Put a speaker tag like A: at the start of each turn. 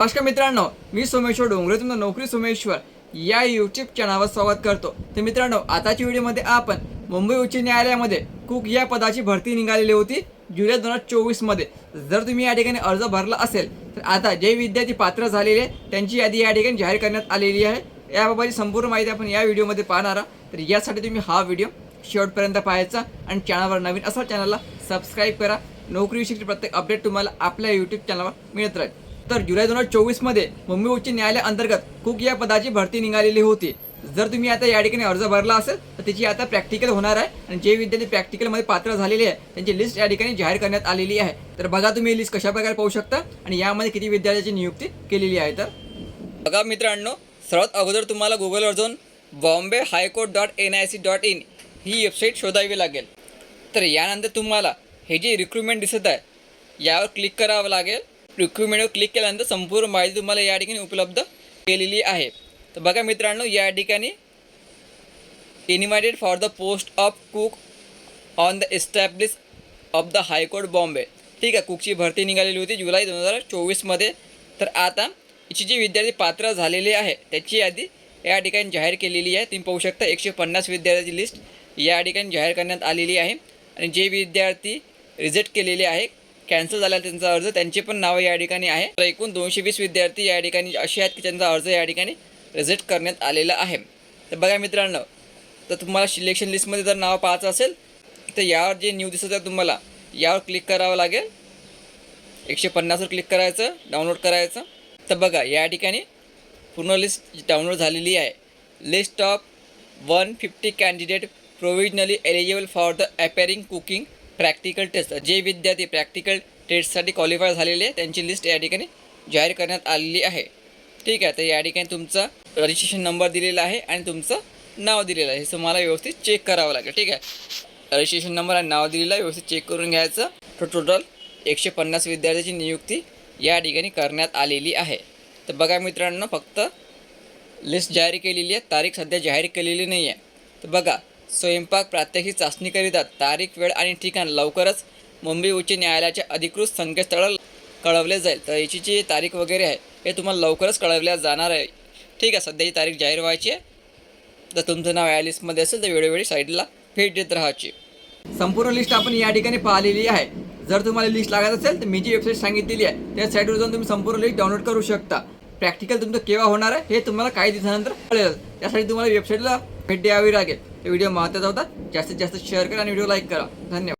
A: नमस्कार मित्रांनो मी सोमेश्वर डोंगरे तुमचं नोकरी सोमेश्वर या यूट्यूब चॅनलवर स्वागत करतो. तर मित्रांनो आताच्या व्हिडिओमध्ये आपण मुंबई उच्च न्यायालयामध्ये कुक या पदाची भरती निघालेली होती जुलै दोन हजार चोवीसमध्ये. जर तुम्ही या ठिकाणी अर्ज भरला असेल तर आता जे विद्यार्थी पात्र झालेले आहेत, त्यांची यादी या ठिकाणी जाहीर करण्यात आलेली आहे. याबाबतची संपूर्ण माहिती आपण या व्हिडिओमध्ये पाहणार आहात. तर यासाठी तुम्ही हा व्हिडिओ शेवटपर्यंत पाहायचा आणि चॅनलवर नवीन असा चॅनलला सबस्क्राईब करा. नोकरीविषयी प्रत्येक अपडेट तुम्हाला आपल्या यूट्यूब चॅनलवर मिळत राहील. तर जुलै दोन हजार चोवीसमध्ये मुंबई उच्च न्यायालय अंतर्गत कुक या पदाची भरती निघालेली होती. जर तुम्ही आता या ठिकाणी अर्ज भरला असेल तर त्याची आता प्रॅक्टिकल होणार आहे. आणि जे विद्यार्थी प्रॅक्टिकलमध्ये पात्र झालेले आहे त्यांची लिस्ट या ठिकाणी जाहीर करण्यात आलेली आहे. तर बघा तुम्ही लिस्ट कशा प्रकारे पाहू शकता आणि यामध्ये किती विद्यार्थ्याची नियुक्ती केलेली आहे तर. बघा मित्रांनो सर्वात अगोदर तुम्हाला गुगलवर जाऊन Bombay high court dot N I C dot in he website शोधावी लागेल. तर यानंतर तुम्हाला हे जे रिक्रुटमेंट दिसत आहे यावर क्लिक करावं लागेल. रिक्रुटमेंटवर क्लिक केल्यानंतर संपूर्ण माहिती तुम्हाला या ठिकाणी उपलब्ध केलेली आहे. तर बघा मित्रांनो या ठिकाणी invited for the post of cook on the establish of the high court Bombay ठीक आहे कुकची भरती निघालेली होती जुलै दोन हजार चोवीसमध्ये तर आता याची जी विद्यार्थी पात्र झालेले आहे त्याची यादी या ठिकाणी जाहीर केलेली आहे. तुम्ही पाहू शकता एकशे पन्नास विद्यार्थ्याची लिस्ट या ठिकाणी जाहीर करण्यात आलेली आहे. आणि जे विद्यार्थी रिजेक्ट केलेले आहे कॅन्सल झाला त्यांचा अर्ज त्यांचे पण नावं या ठिकाणी आहे. तर एकूण दोनशे वीस विद्यार्थी या ठिकाणी असे आहेत की त्यांचा अर्ज या ठिकाणी रिजेक्ट करण्यात आलेला आहे. तर बघा मित्रांनो तर तुम्हाला सिलेक्शन लिस्टमध्ये जर नाव पाहायचं असेल तर यावर जे न्यू दिसत आहे तुम्हाला यावर क्लिक करावं लागेल. एकशे पन्नासवर क्लिक करायचं डाउनलोड करायचं. तर बघा या ठिकाणी पूर्ण लिस्ट डाउनलोड झालेली आहे. List of one fifty candidate provisionally eligible for the appearing cooking practical test जे विद्यार्थी प्रॅक्टिकल टेस्टसाठी क्वालिफाय झालेले आहे त्यांची लिस्ट या ठिकाणी जाहीर करण्यात आलेली आहे. ठीक आहे तर या ठिकाणी तुमचा रजिस्ट्रेशन नंबर दिलेला आहे आणि तुमचं नाव दिलेलं आहे. हे तुम्हाला व्यवस्थित चेक करावं लागेल. ठीक आहे? रजिस्ट्रेशन नंबर आणि नाव दिलेलं आहे व्यवस्थित चेक करून घ्यायचं. तर टोटल एकशे पन्नास विद्यार्थ्याची नियुक्ती या ठिकाणी करण्यात आलेली आहे. तर बघा मित्रांनो फक्त लिस्ट जाहीर केलेली आहे तारीख सध्या जाहीर केलेली नाही आहे तर बघा स्वयंपाक प्रात्यक्षिक चाचणीकरिता तारीख वेळ आणि ठिकाण लवकरच मुंबई उच्च न्यायालयाच्या अधिकृत संकेतस्थळाला कळवले जाईल. तर याची जी तारीख वगैरे आहे हे तुम्हाला लवकरच कळवल्या जाणार आहे. ठीक आहे सध्याची तारीख जाहीर व्हायची आहे. जर तुमचं नाव या लिस्टमध्ये असेल तर वेळोवेळी साईडला भेट देत राहायची. संपूर्ण लिस्ट आपण या ठिकाणी पाहिलेली आहे. जर तुम्हाला लिस्ट लागत असेल तर मी जी वेबसाईट सांगितलेली आहे त्या साईटवर जाऊन तुम्ही संपूर्ण लिस्ट डाउनलोड करू शकता. प्रॅक्टिकल तुमचं केव्हा होणार आहे हे तुम्हाला काही दिवसानंतर कळेल. त्यासाठी तुम्हाला वेबसाईटला भेट द्यावी लागेल. हे व्हिडिओ महत्त्वाचा होता. जास्तीत जास्त शेअर करा आणि व्हिडिओ लाईक करा. धन्यवाद.